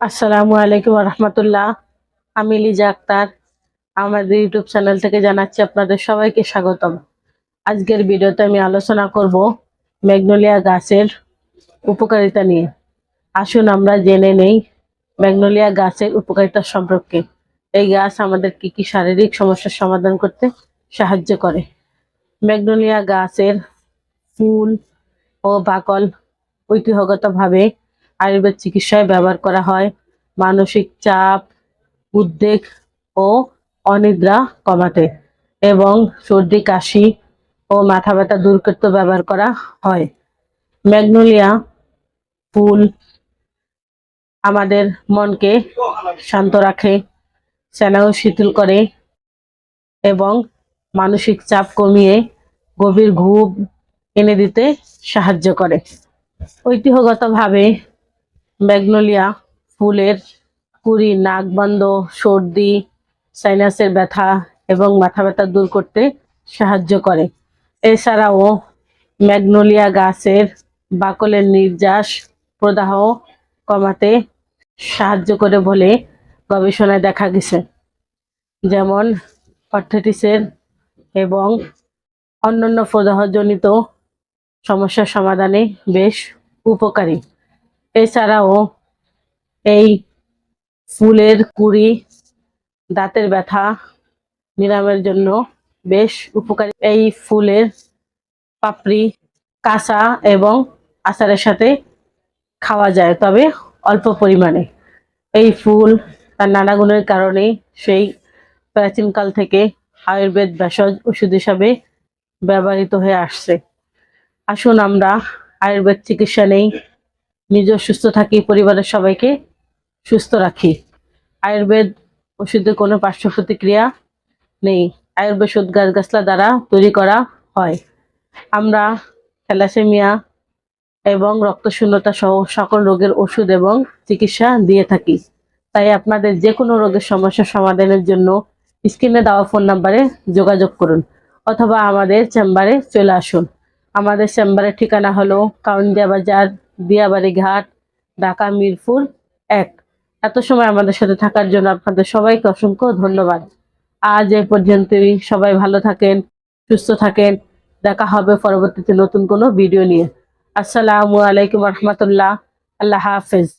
আসসালামু আলাইকুম রহমতুল্লাহ আমি লিজা আক্তার। আমাদের ইউটিউব চ্যানেল থেকে জানাচ্ছি আপনাদের সবাইকে স্বাগতম। আজকের ভিডিওতে আমি আলোচনা করব ম্যাগনোলিয়া গাছের উপকারিতা নিয়ে। আসুন আমরা জেনে নেই ম্যাগনোলিয়া গাছের উপকারিতা সম্পর্কে। এই গাছ আমাদের কি কি শারীরিক সমস্যার সমাধান করতে সাহায্য করে? ম্যাগনোলিয়া গাছের ফুল ও বাকল ঐতিহ্যগতভাবে আয়ুর্বেদ চিকিৎসায় ব্যবহার করা হয়। মানসিক চাপ, উদ্বেগ ও অনিদ্রা কমাতে এবং সর্দি, কাশি ও মাথা ব্যথা দূর করতে ব্যবহার করা হয়। ম্যাগনোলিয়া ফুল আমাদের মনকে শান্ত রাখে স্নায়ু শিথিল করে এবং মানসিক চাপ কমিয়ে গভীর ঘুম এনে দিতে সাহায্য করে। ঐতিহ্যগতভাবে ম্যাগনোলিয়া, ফুলের কুড়ি নাক বন্ধ সর্দি, সাইনাসের ব্যথা এবং মাথা ব্যথা দূর করতে সাহায্য করে। এছাড়াও ম্যাগনোলিয়া গাছের বাকলের নির্যাস প্রদাহ কমাতে সাহায্য করে বলে গবেষণায় দেখা গেছে। যেমন অর্থেটিসের এবং অন্যান্য প্রদাহজনিত সমস্যার সমাধানে বেশ উপকারী। এছাড়াও এই ফুলের কুড়ি, দাঁতের ব্যথা, নিরামের জন্য বেশ উপকারী। এই ফুলের পাপড়ি, কাঁচা এবং আচারের সাথে খাওয়া যায়, তবে অল্প পরিমাণে। এই ফুল তার নানা গুণের কারণে সেই প্রাচীনকাল থেকে আয়ুর্বেদ ভেষজ ওষুধ হিসাবে ব্যবহৃত হয়ে আসছে। আসুন আমরা আয়ুর্বেদ চিকিৎসা নেই নিজে সুস্থ থাকি, পরিবারের সবাইকে সুস্থ রাখি। আয়ুর্বেদ ওষুধের কোনো পার্শ্ব প্রতিক্রিয়া নেই। আয়ুর্বেদ ওষুধ গাছ গাছলা দ্বারা তৈরি করা হয়। আমরা থ্যালাসেমিয়া এবং রক্তশূন্যতা সহ সকল রোগের ওষুধ এবং চিকিৎসা দিয়ে থাকি। তাই আপনাদের যে কোনো রোগের সমস্যা সমাধানের জন্য স্ক্রিনে দেওয়া ফোন নাম্বারে যোগাযোগ করুন অথবা আমাদের চেম্বারে চলে আসুন। আমাদের চেম্বারের ঠিকানা হলো কাউন্দিয়া বাজার দিয়াবাড়ি ঘাট, ঢাকা, মিরপুর এক। এত সময় আমাদের সাথে থাকার জন্য আপনাদের সবাইকে অসংখ্য ধন্যবাদ। আজ এ পর্যন্তই। সবাই ভালো থাকেন, সুস্থ থাকেন। দেখা হবে পরবর্তীতে নতুন কোনো ভিডিও নিয়ে। আসসালামু আলাইকুম রহমতুল্লাহ। আল্লাহ হাফেজ।